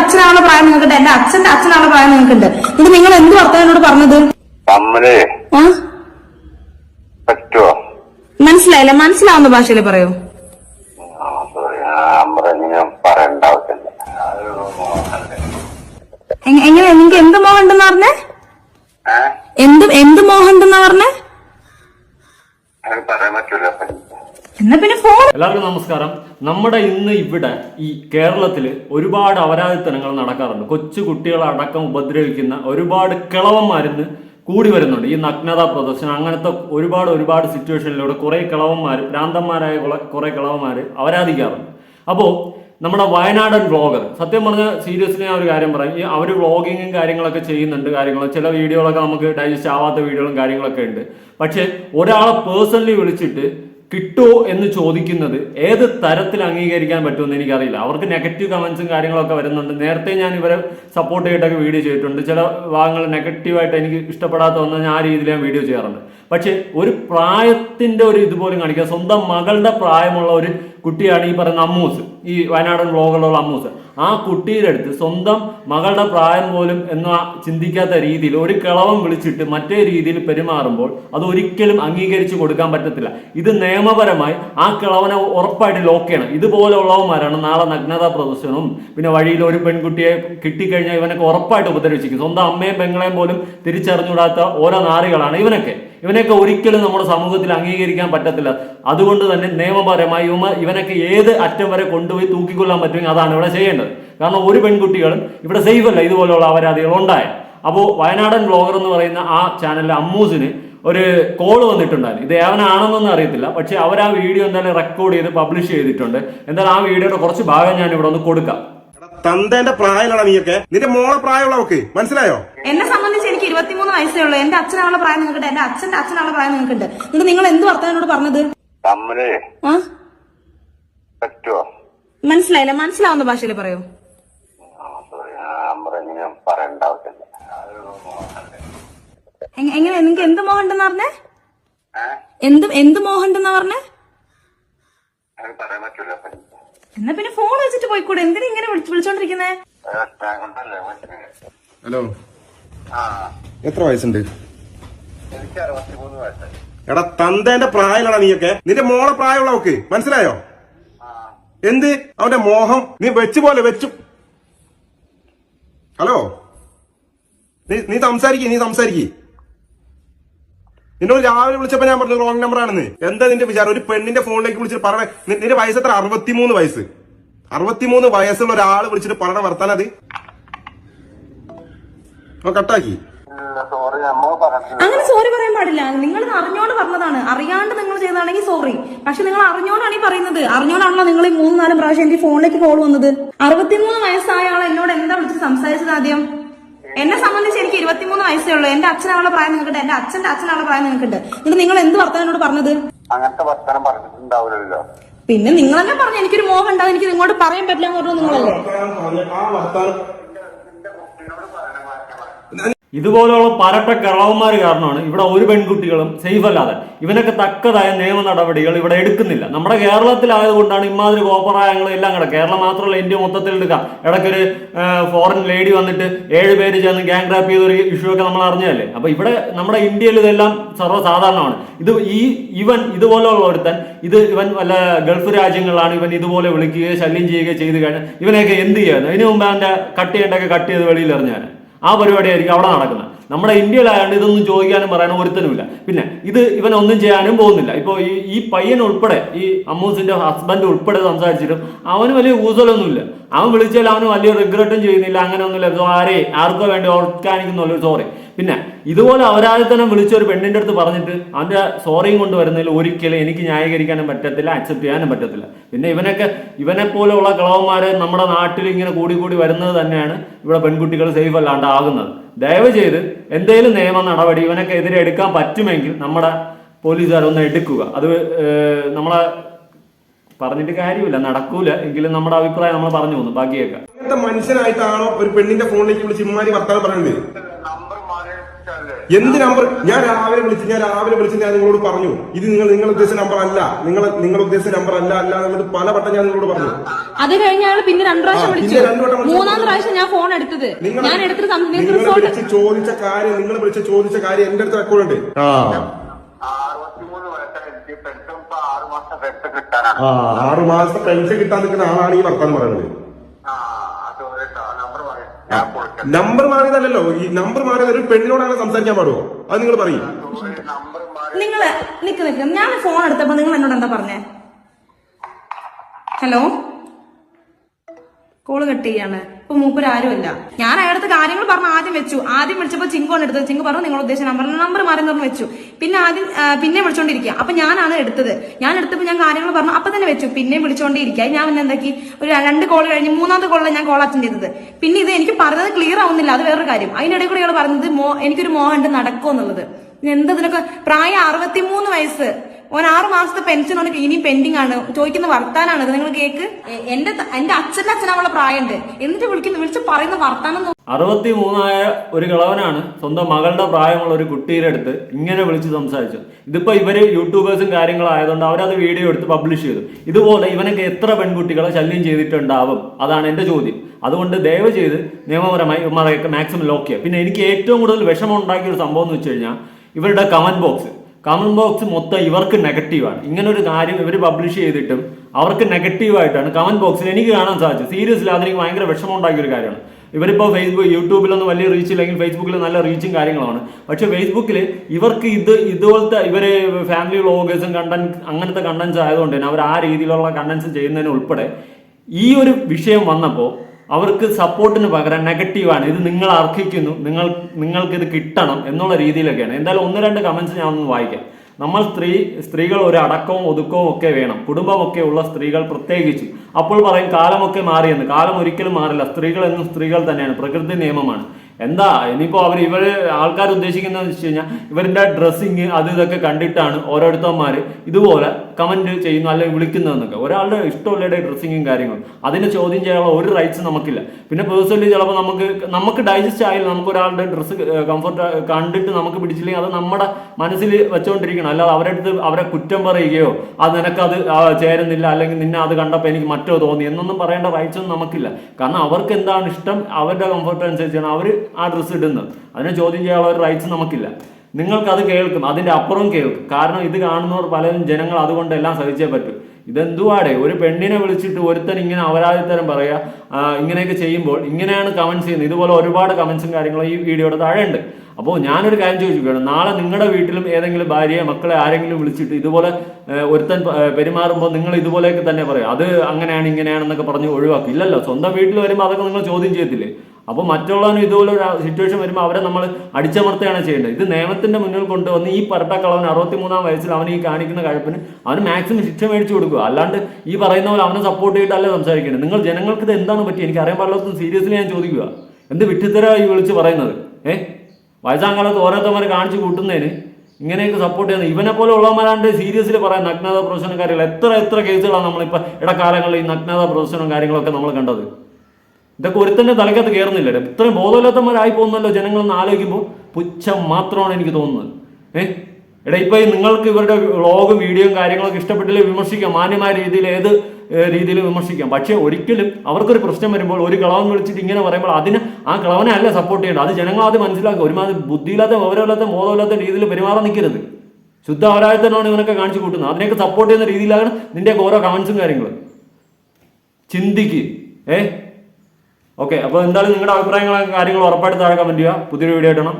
അച്ഛനാണുള്ള പ്രായം നിങ്ങൾക്കുണ്ട്. എന്റെ അച്ഛന്റെ അച്ഛനാണുള്ള പ്രായം നിങ്ങൾക്കുണ്ട്. ഇത് നിങ്ങൾ എന്ത് വർത്തമാനോട് പറഞ്ഞത്? മനസ്സിലായില്ല. മനസ്സിലാവുന്ന ഭാഷയിൽ പറയൂ. എങ്ങനെയാ? നിങ്ങക്ക് എന്ത് മോഹം ഉണ്ടെന്ന് പറഞ്ഞേ? എന്ത് എന്ത് മോഹം ഉണ്ടെന്നാ പറഞ്ഞേ? പറയാൻ പറ്റൂല. എന്നാ പിന്നെ ഫോൺ എല്ലാവർക്കും നമസ്കാരം. നമ്മുടെ ഇന്ന് ഇവിടെ ഈ കേരളത്തിൽ ഒരുപാട് അപരാധിത്തനങ്ങൾ നടക്കാറുണ്ട്. കൊച്ചു കുട്ടികളെ അടക്കം ഉപദ്രവിക്കുന്ന ഒരുപാട് കിളവന്മാരിന്ന് കൂടി വരുന്നുണ്ട്. ഈ നഗ്നതാ പ്രദർശനം അങ്ങനത്തെ ഒരുപാട് ഒരുപാട് സിറ്റുവേഷനിലൂടെ കുറെ കിളവന്മാർ ഭ്രാന്തന്മാരായ കുറെ- കിളവന്മാർ അപരാധിക്കാറുണ്ട്. അപ്പോൾ നമ്മുടെ വയനാടൻ വ്ളോഗർ സത്യം പറഞ്ഞ സീരിയസ്ലി ഞാൻ ഒരു കാര്യം പറയാം. ഈ അവർ വ്ളോഗിങ്ങും കാര്യങ്ങളൊക്കെ ചെയ്യുന്നുണ്ട് കാര്യങ്ങൾ ചില വീഡിയോകളൊക്കെ നമുക്ക് ഡൈജസ്റ്റ് ആവാത്ത വീഡിയോകളും കാര്യങ്ങളൊക്കെ ഉണ്ട്. പക്ഷേ ഒരാളെ പേഴ്സണലി വിളിച്ചിട്ട് കിട്ടുമോ എന്ന് ചോദിക്കുന്നത് ഏത് തരത്തിൽ അംഗീകരിക്കാൻ പറ്റുമെന്ന് എനിക്കറിയില്ല. അവർക്ക് നെഗറ്റീവ് കമൻസും കാര്യങ്ങളൊക്കെ വരുന്നുണ്ട്. നേരത്തെ ഞാൻ ഇവരെ സപ്പോർട്ട് ചെയ്തിട്ടൊക്കെ വീഡിയോ ചെയ്തിട്ടുണ്ട്. ചില ഭാഗങ്ങൾ നെഗറ്റീവായിട്ട് എനിക്ക് ഇഷ്ടപ്പെടാത്ത ഒന്ന് ഞാൻ ആ രീതിയിൽ ഞാൻ വീഡിയോ ചെയ്യാറുണ്ട്. പക്ഷേ ഒരു പ്രായത്തിന്റെ ഒരു ഇതുപോലും കാണിക്കുക സ്വന്തം മകളുടെ പ്രായമുള്ള ഒരു കുട്ടിയാണ് ഈ പറയുന്ന അമ്മൂസ് ഈ വയനാടൻ ബ്ലോഗിലുള്ള അമ്മൂസ്. ആ കുട്ടിയുടെ അടുത്ത് സ്വന്തം മകളുടെ പ്രായം പോലും എന്ന ചിന്തിക്കാത്ത രീതിയിൽ ഒരു കിളവം വിളിച്ചിട്ട് മറ്റേ രീതിയിൽ പെരുമാറുമ്പോൾ അത് ഒരിക്കലും അംഗീകരിച്ചു കൊടുക്കാൻ പറ്റത്തില്ല. ഇത് നിയമപരമായി ആ കിളവനെ ഉറപ്പായിട്ട് ലോക്ക് ചെയ്യണം. ഇതുപോലെയുള്ളവന്മാരാണ് നാളെ നഗ്നതാ പ്രദർശനവും പിന്നെ വഴിയിൽ ഒരു പെൺകുട്ടിയെ കിട്ടിക്കഴിഞ്ഞാൽ ഇവനൊക്കെ ഉറപ്പായിട്ട് ഉപദ്രവിച്ചിരിക്കും. സ്വന്തം അമ്മയും പെങ്ങളെയും പോലും തിരിച്ചറിഞ്ഞുകൂടാത്ത ഓരോ നാറികളാണ് ഇവനൊക്കെ. ഇവനൊക്കെ ഒരിക്കലും നമ്മുടെ സമൂഹത്തിൽ അംഗീകരിക്കാൻ പറ്റത്തില്ല. അതുകൊണ്ട് തന്നെ നിയമപരമായി ഇവ ഇവനൊക്കെ ഏത് അറ്റം വരെ കൊണ്ടുപോയി തൂക്കിക്കൊള്ളാൻ പറ്റുമെങ്കിൽ അതാണ് ഇവിടെ ചെയ്യേണ്ടത്. കാരണം ഒരു പെൺകുട്ടികളും ഇവിടെ സേഫ് അല്ല ഇതുപോലെയുള്ള അപരാധികൾ ഉണ്ടായ. അപ്പോൾ വയനാടൻ ബ്ലോഗർ എന്ന് പറയുന്ന ആ ചാനലിലെ അമ്മൂസിന് ഒരു കോൾ വന്നിട്ടുണ്ടായിരുന്നു. ഇത് ഏവനാണെന്നൊന്നും അറിയത്തില്ല. പക്ഷെ അവർ ആ വീഡിയോ എന്തായാലും റെക്കോർഡ് ചെയ്ത് പബ്ലിഷ് ചെയ്തിട്ടുണ്ട്. എന്തായാലും ആ വീഡിയോയുടെ കുറച്ച് ഭാഗം ഞാൻ ഇവിടെ ഒന്ന് കൊടുക്കാം. തന്തേന്റെ പ്രായമുള്ള നീയൊക്കെ. നിന്റെ മോളെ പ്രായമുള്ളവക്ക് മനസ്സിലായോ? എന്നെ സംബന്ധിച്ച് എനിക്ക് ഇരുപത്തിമൂന്ന് വയസ്സേ ഉള്ളൂ. എന്റെ അച്ഛനാണുള്ള പ്രായം നിങ്ങൾക്കുണ്ട്. എന്റെ അച്ഛന്റെ അച്ഛനാണുള്ള പ്രായം നിങ്ങൾക്കുണ്ട്. എന്നിട്ട് നിങ്ങൾ എന്ത് വർത്തമാനോട് പറഞ്ഞത്? മനസ്സിലായില്ല. മനസ്സിലാവുന്ന ഭാഷയിൽ പറയൂ. എങ്ങനെ? നിങ്ങൾക്ക് എന്ത് മോഹം ഉണ്ടെന്ന് പറഞ്ഞേ എന്ത് എന്ത് മോഹം ഉണ്ടെന്നാ പറഞ്ഞേ അത് പറയാൻ പറ്റൂല അപ്പൊ എന്നാ പിന്നെ ഫോൺ വെച്ചിട്ട് പോയിക്കൂടെ? എന്തിനാ ഇങ്ങനെ വിളിച്ചു വിളിച്ചോണ്ടിരിക്കുന്നേ? കൊണ്ടല്ലേ ഹലോ. ആ. എത്ര വയസ്സുണ്ട്? എനിക്ക് അറുപത്തിമൂന്ന് വയസ്സായി. എടാ തന്തേന്റെ പ്രായമുള്ള നീയൊക്കെ. നിന്റെ മോളെ പ്രായമുള്ളവക്ക് മനസ്സിലായോ? എന്ത്? അവന്റെ മോഹം നീ വെച്ചു പോലെ വെച്ചു. ഹലോ. നീ നീ സംസാരിക്കേ നീ സംസാരിക്കേ. നിന്നോട് രാവിലെ വിളിച്ചപ്പോ ഞാൻ പറഞ്ഞു റോങ് നമ്പർ ആണെന്ന്. എന്താ നിന്റെ വിചാരം? ഒരു പെണ്ണിന്റെ ഫോണിലേക്ക് വിളിച്ചിട്ട് പറയണേ. നി- നിന്റെ വയസ്സ് എത്ര? അറുപത്തിമൂന്ന് വയസ്സ്. അറുപത്തിമൂന്ന് വയസ്സുള്ള ഒരാൾ വിളിച്ചിട്ട് പറയണ വർത്താനത് ഓ കട്ടാക്കി. അങ്ങനെ സോറി പറയാൻ പാടില്ല. നിങ്ങൾ അറിഞ്ഞോണ്ട് പറഞ്ഞതാണ്. അറിയാണ്ട് നിങ്ങൾ ചെയ്താണെങ്കിൽ സോറി പക്ഷെ നിങ്ങൾ അറിഞ്ഞോണ്ടാണ് ഈ പറയുന്നത്. അറിഞ്ഞോണ്ടാണല്ലോ നിങ്ങൾ ഈ മൂന്ന് നാലും പ്രാവശ്യം എന്റെ ഫോണിലേക്ക് കോൾ വന്നത്. അറുപത്തിമൂന്ന് വയസ്സായ ആൾ എന്നോട് എന്താ വിളിച്ച് സംസാരിച്ചത് ആദ്യം? എന്നെ സംബന്ധിച്ച് എനിക്ക് ഇരുപത്തിമൂന്ന് വയസ്സേ ഉള്ളൂ. എന്റെ അച്ഛനാണുള്ള പ്രായം നിങ്ങൾക്കുണ്ട്. എന്റെ അച്ഛന്റെ അച്ഛനാണുള്ള പ്രായം നിങ്ങൾക്കുണ്ട്. എന്നിട്ട് നിങ്ങൾ എന്ത് വർത്തമാനോട് പറഞ്ഞത്? അങ്ങനത്തെ വർത്തമാനം പറഞ്ഞിട്ടുണ്ടാവില്ലല്ലോ. പിന്നെ നിങ്ങൾ തന്നെ പറഞ്ഞു എനിക്കൊരു മോഹം ഉണ്ടാവും. എനിക്ക് ഇങ്ങോട്ട് പറയാൻ പറ്റില്ല എന്ന് പറഞ്ഞു നിങ്ങളല്ലേ? ആ വർത്താനം ഇതുപോലെയുള്ള പരട്ട കളവന്മാർ കാരണമാണ് ഇവിടെ ഒരു പെൺകുട്ടികളും സേഫ് അല്ലാതെ. ഇവനൊക്കെ തക്കതായ നിയമ നടപടികൾ ഇവിടെ എടുക്കുന്നില്ല. നമ്മുടെ കേരളത്തിലായതുകൊണ്ടാണ് ഇമാതിരി കോപ്രായങ്ങൾ എല്ലാം കൂടെ കേരളം മാത്രമല്ല ഇന്ത്യ മൊത്തത്തിൽ എടുക്കാം ഇടയ്ക്കൊരു ഫോറിൻ ലേഡി വന്നിട്ട് ഏഴ് പേര് ചേർന്ന് ഗ്യാങ് റാപ്പ് ചെയ്തൊരു ഇഷ്യൂ ഒക്കെ നമ്മൾ അറിഞ്ഞതല്ലേ? അപ്പൊ ഇവിടെ നമ്മുടെ ഇന്ത്യയിൽ ഇതെല്ലാം സർവസാധാരണമാണ്. ഇത് ഈ ഇവൻ ഇതുപോലെയുള്ള ഒരുത്തൻ ഇത് ഇവൻ വല്ല ഗൾഫ് രാജ്യങ്ങളിലാണ് ഇവൻ ഇതുപോലെ വിളിക്കുകയോ ശല്യം ചെയ്യുകയോ ചെയ്ത് കഴിഞ്ഞാൽ ഇവനെയൊക്കെ എന്ത് ചെയ്യാൻ ഇതിനു മുമ്പ് അവന്റെ കട്ട് ചെയ്യേണ്ടൊക്കെ കട്ട് ചെയ്ത് വെളിയിൽ എറിഞ്ഞാൽ ആ പരിപാടിയായിരിക്കും അവിടെ നടക്കുന്നത്. നമ്മുടെ ഇന്ത്യയിലായതുകൊണ്ട് ഇതൊന്നും ചോദിക്കാനും പറയാനും ഒരുത്തനുമില്ല. പിന്നെ ഇത് ഇവൻ ഒന്നും ചെയ്യാനും പോകുന്നില്ല. ഇപ്പോൾ ഈ ഈ പയ്യൻ ഉൾപ്പെടെ ഈ അമ്മൂസിന്റെ ഹസ്ബൻഡ് ഉൾപ്പെടെ സംസാരിച്ചിട്ടും അവന് വലിയ ഊസലൊന്നുമില്ല. അവൻ വിളിച്ചാൽ അവന് വലിയ റിഗ്രറ്റും ചെയ്യുന്നില്ല അങ്ങനെ ഒന്നുമില്ല ആരെ? ആർക്കോ വേണ്ടി ഓർക്കാനിക്കുന്നുള്ളൂ സോറി പിന്നെ ഇതുപോലെ അവരാധിത്തനം വിളിച്ച ഒരു പെണ്ണിന്റെ അടുത്ത് പറഞ്ഞിട്ട് അവന്റെ സോറിയും കൊണ്ട് വരുന്നതിൽ ഒരിക്കലും എനിക്ക് ന്യായീകരിക്കാനും പറ്റത്തില്ല അക്സെപ്റ്റ് ചെയ്യാനും പറ്റത്തില്ല. പിന്നെ ഇവനൊക്കെ ഇവനെ പോലെയുള്ള കളവന്മാരെ നമ്മുടെ നാട്ടിൽ ഇങ്ങനെ കൂടി കൂടി വരുന്നത് തന്നെയാണ് ഇവിടെ പെൺകുട്ടികൾ സേഫ് അല്ലാണ്ട് ആകുന്നത്. ദയവ് ചെയ്ത് എന്തെങ്കിലും നിയമ നടപടി ഇവനൊക്കെ എതിരെ എടുക്കാൻ പറ്റുമെങ്കിൽ നമ്മുടെ പോലീസുകാരൊന്ന് എടുക്കുക. അത് നമ്മളെ പറഞ്ഞിട്ട് കാര്യമില്ല നടക്കൂല. എങ്കിലും നമ്മുടെ അഭിപ്രായം നമ്മൾ പറഞ്ഞു പോകുന്നു ബാക്കിയേക്കാം. അങ്ങനത്തെ മനുഷ്യനായിട്ടാണോ ഒരു പെണ്ണിന്റെ ഫോണിലേക്ക് വിളിച്ച് ഇമ്മാരി വർത്താനം പറയുന്നത്? എന്ത് നമ്പർ? ഞാൻ രാവിലെ വിളിച്ച് ഞാൻ രാവിലെ വിളിച്ച് ഞാൻ നിങ്ങളോട് പറഞ്ഞു. ഇത് നിങ്ങൾ നിങ്ങൾ ഉദ്ദേശിച്ച നമ്പർ അല്ല. നിങ്ങൾ നിങ്ങൾ ഉദ്ദേശിച്ച നമ്പർ അല്ല അല്ല എന്നുള്ളത് പല വട്ടം ഞാൻ നിങ്ങളോട് പറഞ്ഞു. അത് കഴിഞ്ഞ ആൾ പിന്നെ രണ്ടു പ്രാവശ്യം വിളിച്ചു. പിന്നെ രണ്ടു വട്ടം വിളിച്ചു. മൂന്നാം പ്രാവശ്യം ഞാൻ ഫോൺ എടുത്തത്. നിങ്ങൾ ഞാൻ എടുത്തിട്ട് സം- നിങ്ങൾക്ക് നിങ്ങൾ റിസോർട്ട് വിളിച്ച് ചോദിച്ച കാര്യം നിങ്ങൾ വിളിച്ച ചോദിച്ച കാര്യം എന്റെ അടുത്ത് റെക്കോർഡ് ഉണ്ട്. ആ അറുപത്തിമൂന്ന് വയസ്സാണ് എനിക്ക് പെൻഷൻ ഇപ്പൊ ആറ് മാസം പെൻഷൻ കിട്ടാനാണ്. ആ ആറു മാസത്തെ പെൻഷൻ കിട്ടാൻ നിൽക്കുന്ന ആളാണ് ഈ വർത്താനം പറയുന്നത്. നമ്പർ മാറിയതല്ലല്ലോ. ഈ നമ്പർ മാറിയത് ഒരു പെണ്ണിനോടാണ് സംസാരിക്കാൻ പാടുമോ അത് നിങ്ങൾ പറയും. നിങ്ങൾ നിങ്ങൾ നിക്ക് നിക്ക്. ഞാൻ ഫോൺ എടുത്തപ്പോ നിങ്ങൾ എന്നോട് എന്താ പറഞ്ഞേ? ഹലോ കോൾ കട്ട് ചെയ്യാണ്. ഇപ്പൊ മൂപ്പര് ആരുമില്ല ഞാൻ അയാളത്ത് കാര്യങ്ങൾ പറഞ്ഞ ആദ്യം വെച്ചു. ആദ്യം വിളിച്ചപ്പോ ചിങ്കുവാണ് എടുത്തത്. ചിങ്കു പറഞ്ഞു നിങ്ങൾ ഉദ്ദേശിച്ച നമ്പർ നമ്പർ മാറി പറഞ്ഞു വെച്ചു. പിന്നെ ആദ്യം പിന്നെ വിളിച്ചോണ്ടിരിക്കുക. അപ്പൊ ഞാനാണ് എടുത്തത്. ഞാൻ എടുത്തപ്പോ ഞാൻ കാര്യങ്ങൾ പറഞ്ഞു അപ്പൊ തന്നെ വെച്ചു. പിന്നെ വിളിച്ചോണ്ടിരിക്കുക ഞാൻ പിന്നെ എന്താക്കി? ഒരു രണ്ട് കോൾ കഴിഞ്ഞ് മൂന്നാമത്തെ കോളിലാണ് ഞാൻ കോൾ അറ്റൻഡ് ചെയ്തത്. പിന്നെ ഇത് എനിക്ക് പറഞ്ഞത് ക്ലിയർ ആവുന്നില്ല. അത് വേറൊരു കാര്യം. അതിനിടയിൽ കൂടെ ഇയാൾ പറഞ്ഞത് മോ എനിക്കൊരു മോഹമുണ്ട് നടക്കുമെന്നുള്ളത് എന്താ ഇതിനൊക്കെ പ്രായം അറുപത്തിമൂന്ന് വയസ്സ്. ഓൻ ആറ് മാസത്തെ പെൻഷൻ ഓനക്ക് ഇനി പെൻഡിങ് ആണ്. ചോദിക്കുന്ന വർത്താനാണ് നിങ്ങൾ കേക്ക്? എന്റെ എന്റെ അച്ഛന്റെ അച്ഛനാവുള്ള പ്രായമുണ്ട്. എന്നിട്ട് വിളിക്കുന്ന വിളിച്ച് പറയുന്ന വർത്താനം അറുപത്തി മൂന്നായ ഒരു കിളവനാണ് സ്വന്തം മകളുടെ പ്രായമുള്ള ഒരു കുട്ടിയുടെ അടുത്ത് ഇങ്ങനെ വിളിച്ച് സംസാരിച്ചു. ഇതിപ്പോ ഇവർ യൂട്യൂബേഴ്സും കാര്യങ്ങളായതുകൊണ്ട് അവരത് വീഡിയോ എടുത്ത് പബ്ലിഷ് ചെയ്തു. ഇതുപോലെ ഇവനൊക്കെ എത്ര പെൺകുട്ടികളെ ശല്യം ചെയ്തിട്ടുണ്ടാവും? അതാണ് എന്റെ ചോദ്യം. അതുകൊണ്ട് ദയവ് ചെയ്ത് നിയമപരമായി മാക്സിമം ലോക്ക് ചെയ്യുക. പിന്നെ എനിക്ക് ഏറ്റവും കൂടുതൽ വിഷമം ഉണ്ടാക്കിയ ഒരു സംഭവം എന്ന് വെച്ച് കഴിഞ്ഞാൽ ഇവരുടെ കമന്റ് ബോക്സ് കമന്റ് ബോക്സ് മൊത്തം ഇവർക്ക് നെഗറ്റീവാണ് ഇങ്ങനെ ഒരു കാര്യം ഇവർ പബ്ലിഷ് ചെയ്തിട്ടും അവർക്ക് നെഗറ്റീവായിട്ടാണ് കമന്റ് ബോക്സിൽ എനിക്ക് കാണാൻ സാധിച്ചത്. സീരിയസ്ലി അതെനിക്ക് ഭയങ്കര വിഷമം ഉണ്ടാക്കിയ ഒരു കാര്യമാണ്. ഇവരിപ്പോൾ ഫേസ്ബുക്ക് യൂട്യൂബിലൊന്നും വലിയ റീച്ച് ഇല്ലെങ്കിൽ ഫേസ്ബുക്കിൽ നല്ല റീച്ചും കാര്യങ്ങളുമാണ്. പക്ഷെ ഫേസ്ബുക്കിൽ ഇവർക്ക് ഇത് ഇതുപോലത്തെ ഇവർ ഫാമിലി വ്ളോഗേഴ്സും കണ്ടന്റ് അങ്ങനത്തെ കണ്ടന്റ്സ് ആയതുകൊണ്ട് തന്നെ അവർ ആ രീതിയിലുള്ള കണ്ടന്റ്സ് ചെയ്യുന്നതിന് ഉൾപ്പെടെ ഈ ഒരു വിഷയം വന്നപ്പോൾ അവർക്ക് സപ്പോർട്ടിന് പകരം നെഗറ്റീവാണ്. ഇത് നിങ്ങൾ അർഹിക്കുന്നു. നിങ്ങൾ നിങ്ങൾക്ക് ഇത് കിട്ടണം എന്നുള്ള രീതിയിലൊക്കെയാണ്. എന്തായാലും ഒന്ന് രണ്ട് കമൻസ് ഞാൻ ഒന്ന് വായിക്കാം. നമ്മൾ സ്ത്രീ സ്ത്രീകൾ ഒരു അടക്കവും ഒതുക്കവും ഒക്കെ വേണം. കുടുംബമൊക്കെ ഉള്ള സ്ത്രീകൾ പ്രത്യേകിച്ചും. അപ്പോൾ പറയും കാലമൊക്കെ മാറിയെന്ന്. കാലം ഒരിക്കലും മാറില്ല. സ്ത്രീകൾ എന്നും സ്ത്രീകൾ തന്നെയാണ്. പ്രകൃതി നിയമമാണ്. എന്താ? ഇനിയിപ്പോ അവർ ഇവർ ആൾക്കാർ ഉദ്ദേശിക്കുന്നതെന്ന് വെച്ച് കഴിഞ്ഞാൽ ഇവരുടെ ഡ്രസ്സിങ് അത് ഇതൊക്കെ കണ്ടിട്ടാണ് ഓരോരുത്തന്മാര് ഇതുപോലെ കമന്റ് ചെയ്യുന്നു അല്ലെങ്കിൽ വിളിക്കുന്നതെന്നൊക്കെ ഒരാളുടെ ഇഷ്ടമുള്ളവരുടെ ഡ്രസ്സിങ്ങും കാര്യങ്ങളും. അതിനെ ചോദ്യം ചെയ്യാനുള്ള ഒരു റൈറ്റ്സ് നമുക്കില്ല. പിന്നെ പേഴ്സണലി ചിലപ്പോൾ നമുക്ക് നമുക്ക് ഡൈജസ്റ്റ് ആയില്ല നമുക്ക് ഒരാളുടെ ഡ്രസ്സ് കംഫർട്ട് കണ്ടിട്ട് നമുക്ക് പിടിച്ചില്ലെങ്കിൽ അത് നമ്മുടെ മനസ്സിൽ വെച്ചുകൊണ്ടിരിക്കണം അല്ലാതെ അവരുടെ അടുത്ത് അവരെ കുറ്റം പറയുകയോ അത് നിനക്കത് ചേരുന്നില്ല അല്ലെങ്കിൽ നിന്നെ അത് കണ്ടപ്പോൾ എനിക്ക് മറ്റോ തോന്നി എന്നൊന്നും പറയേണ്ട റൈറ്റ്സ് ഒന്നും നമുക്കില്ല. കാരണം അവർക്ക് എന്താണ് ഇഷ്ടം? അവരുടെ കംഫർട്ട് അനുസരിച്ചാണ് അവർ ആ ഡ്രസ്സ് ഇടുന്നത്. അതിനെ ചോദ്യം ചെയ്യാനുള്ള ഒരു റൈറ്റ്സ് നമുക്കില്ല. നിങ്ങൾക്ക് അത് കേൾക്കും അതിന്റെ അപ്പുറം കേൾക്കും. കാരണം ഇത് കാണുന്നവർ പലരും ജനങ്ങൾ അതുകൊണ്ട് എല്ലാം സഹിച്ചേ പറ്റും. ഇതെന്തുവാടെ? ഒരു പെണ്ണിനെ വിളിച്ചിട്ട് ഒരുത്തൻ ഇങ്ങനെ അപരാധിത്തരം പറയുക ഇങ്ങനെയൊക്കെ ചെയ്യുമ്പോൾ ഇങ്ങനെയാണ് കമൻസ് ചെയ്യുന്നത്. ഇതുപോലെ ഒരുപാട് കമൻസും കാര്യങ്ങളും ഈ വീഡിയോയുടെ താഴെ ഉണ്ട് അപ്പോൾ ഞാനൊരു കാര്യം ചോദിക്കുകയാണ്. നാളെ നിങ്ങളുടെ വീട്ടിലും ഏതെങ്കിലും ഭാര്യയെ മക്കളെ ആരെങ്കിലും വിളിച്ചിട്ട് ഇതുപോലെ ഒരുത്തൻ പെരുമാറുമ്പോൾ നിങ്ങൾ ഇതുപോലെയൊക്കെ തന്നെ പറയും. അത് അങ്ങനെയാണ് ഇങ്ങനെയാണെന്നൊക്കെ പറഞ്ഞ് ഒഴിവാക്കും. ഇല്ലല്ലോ സ്വന്തം വീട്ടിൽ വരുമ്പോൾ അതൊക്കെ നിങ്ങൾ ചോദ്യം ചെയ്യത്തില്ലേ? അപ്പോൾ മറ്റുള്ളവനും ഇതുപോലെ ഒരു സിറ്റുവേഷൻ വരുമ്പോൾ അവരെ നമ്മൾ അടിച്ചമർത്തുകയാണ് ചെയ്യേണ്ടത്. ഇത് നിയമത്തിന്റെ മുന്നിൽ കൊണ്ടുവന്ന് ഈ പരട്ടക്കളവൻ അറുപത്തിമൂന്നാം വയസ്സിൽ അവൻ ഈ കാണിക്കുന്ന കഴപ്പിന് അവന് മാക്സിമം ശിക്ഷ മേടിച്ചു കൊടുക്കുക. അല്ലാണ്ട് ഈ പറയുന്ന പോലെ അവനെ സപ്പോർട്ട് ചെയ്തിട്ടല്ല സംസാരിക്കേണ്ടത്. നിങ്ങൾ ജനങ്ങൾക്ക് ഇത് എന്താണ് പറ്റി എനിക്ക് അറിയാൻ പാടില്ലാത്ത സീരിയസ്ലി ഞാൻ ചോദിക്കുക. എന്ത് വിട്ടിത്തരമായി വിളിച്ച് പറയുന്നത്? ഏ? വയസ്സാങ്കാലത്ത് ഓരോരുത്തന്മാരെ കാണിച്ചു കൂട്ടുന്നതിന് ഇങ്ങനെയൊക്കെ സപ്പോർട്ട് ചെയ്യുന്നത്. ഇവനെ പോലെ ഉള്ളവന്മാരാണ്ട് സീരിയസ്ലി പറയാം നഗ്നത പ്രദർശനം കാര്യങ്ങൾ. എത്ര എത്ര കേസുകളാണ് നമ്മളിപ്പോൾ ഇടക്കാലങ്ങളിൽ ഈ നഗ്നത പ്രദർശനം കാര്യങ്ങളൊക്കെ നമ്മൾ കണ്ടത്? ഇതൊക്കെ ഒരുത്തന്റെ തലക്കകത്ത് കയറുന്നില്ല ഇത്രയും ബോധമില്ലാത്തവരായി പോകുന്നല്ലോ ജനങ്ങളെന്ന് ആലോചിക്കുമ്പോൾ പുച്ഛം മാത്രമാണ് എനിക്ക് തോന്നുന്നത്. ഏഹ് എടാ ഇപ്പൊ നിങ്ങൾക്ക് ഇവരുടെ വ്ളോഗും വീഡിയോയും കാര്യങ്ങളൊക്കെ ഇഷ്ടപ്പെട്ടില്ല വിമർശിക്കാം. മാന്യമായ രീതിയിൽ ഏത് രീതിയിൽ വിമർശിക്കാം. പക്ഷെ ഒരിക്കലും അവർക്കൊരു പ്രശ്നം വരുമ്പോൾ ഒരു കളവൻ വിളിച്ചിട്ട് ഇങ്ങനെ പറയുമ്പോൾ അതിന് ആ കളവനെ അല്ല സപ്പോർട്ട് ചെയ്യേണ്ടത്. അത് ജനങ്ങൾ അത് മനസ്സിലാക്കുക. ഒരുമാതിരി ബുദ്ധിയില്ലാത്ത വിവരമില്ലാത്ത ബോധമില്ലാത്ത രീതിയിൽ പെരുമാറാൻ നിൽക്കരുത്. ശുദ്ധ അവരായത്തനാണ് ഇവനൊക്കെ കാണിച്ചു കൂട്ടുന്നത്. അതിനെയൊക്കെ സപ്പോർട്ട് ചെയ്യുന്ന രീതിയിലാണ് നിന്റെ ഓരോ കമൻസും കാര്യങ്ങളും. ചിന്തിക്ക്. ഏ? ഓക്കെ അപ്പോൾ എന്തായാലും നിങ്ങളുടെ അഭിപ്രായങ്ങളും കാര്യങ്ങളും ഉറപ്പായിട്ട് താഴെ കമന്റ് ചെയ്യുക. പുതിയൊരു വീഡിയോ ആയിട്ടാണ്